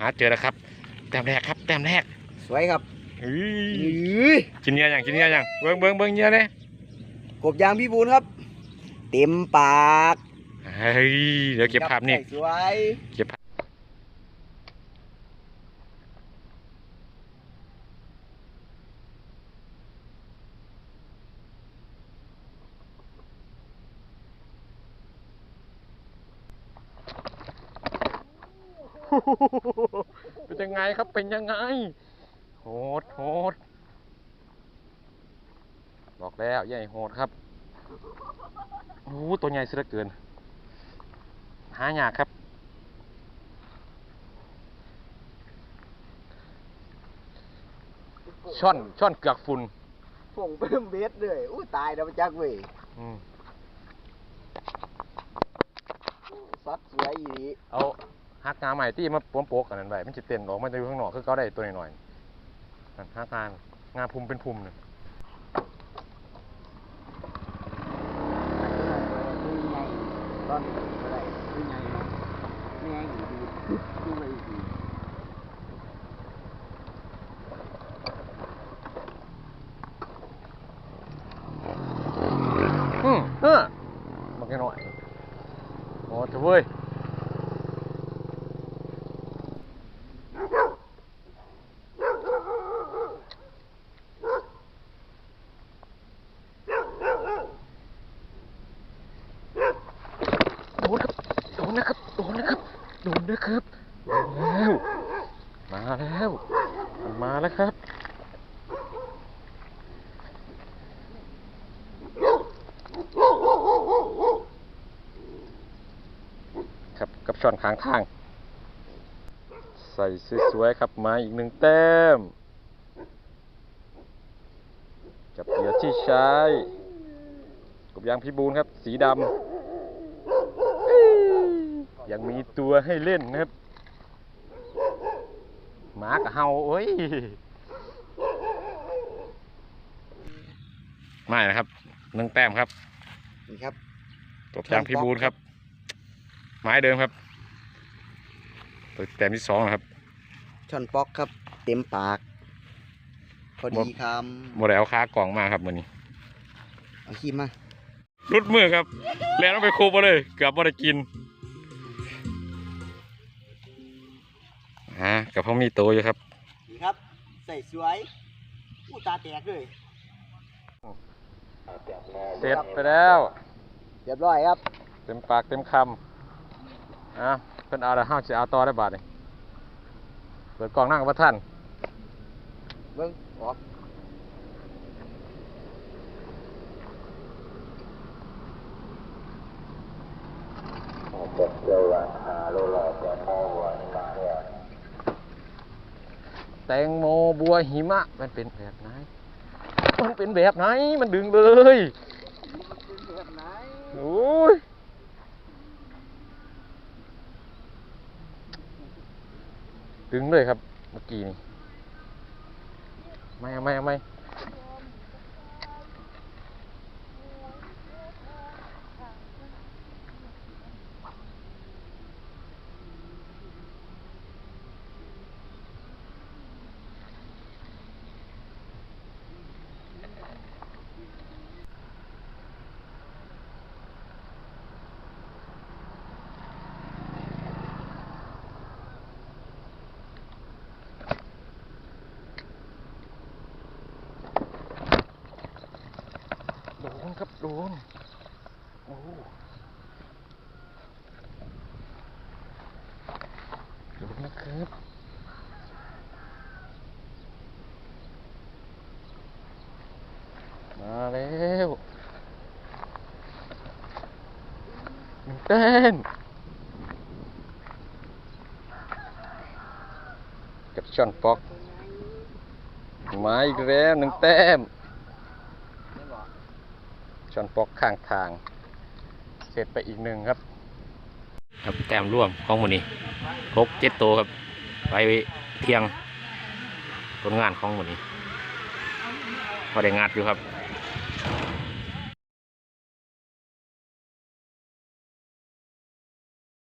หาเจอแล้วครับ แต้มแรกครับ แต้มแรกสวยครับเฮ้ยอื้อกินเนื้อยังกินเนื้อยังเบิ้งเบิ้งเบิ้งเนื้อเลยกบยางพี่บูนครับ เต็มปาก เฮ้ย เดี๋ยวเก็บภาพนี่สวย เก็บภาพ เป็นยังไงครับเป็นยังไง โหดโหดบอกแล้วใหญ่โหดครับโอ้ตัวใหญ่เสียเหลือเกิน หายากครับ ช่อนช่อนเกือกฝุ่นผงเพิ่มเบสเลยอู้ตายแล้วมาจักเว้ยอืมซัดสวยอีหลีเอา หักงาใหม่ที่มาปวมโป๊กกันนั่นไว้มันจะเต้นออกมันจะอยู่ข้างนอกคือเขาได้ตัวหน่อยๆนั่นหักงางาพุ่มเป็นพุมเนี่ยตอนอะไรเป็นไงไม่ไงอยู่ดีดูไปดีอืมเออมันแค่หน่อยโอ้เถอะเว้ยโดนครับโดนนะครับโดน นะครับโดนนะครับมาแล้ว มาแล้วมาแล้วครับ ครับกับช่อนค้างทาง ใส่สวยๆครับมาอีกหนึ่งแต้มกับเหยื่อที่ใช้กบยางพิบูลครับ สีดำ ยังมีตัวให้เล่นนะครับหมากับเฮาโอ้ยไม่นะครับหนึ่งแต้มครับนี่ครับกบยางพิบูลครับไม้เดิมครับตัวแต้มที่สองนะครับช่อนป๊อกครับ เต็มปากพอดีคโมได้เอาค้ากล่องมาครับมือนี้ำเอาขี้มารุดมือครับ แล้วต้องไปคูบมาเลยเกือบไม่ได้กิน กับพ่อมีโตอยู่ครับนี่ครับ ใส่สวยอู้ตาแตกเลยเสร็จไปแล้วเรียบร้อยครับ เต็มปากเต็มคำอะเพิ่นเอาแล้วห้าจะเอาต่อได้บาทนี่เปิดกล่องนั่งกับท่านเบิ้งออก แตงโมบัวหิมะ มันเป็นแบบไหน มันเป็นแบบไหน มันดึงเลยแบบไหนโอ้ยดึงเลยครับเมื่อกี้นี่ไม่เอาไม่เอาไม่ ครับโดนโอ้ดนนะครับมาแล้วหนึ่งแต้มกับช่อนปอกมาอีกแล้วหนึ่งแต้ม ช่อนปอกข้างทาง เสร็จไปอีกหนึ่งครับ ครับแต้มร่วมของหมูนี้ครบเจ็ดตัวครับ ไปเที่ยงผลงานของหมูนี้พอได้งานอยู่ครับ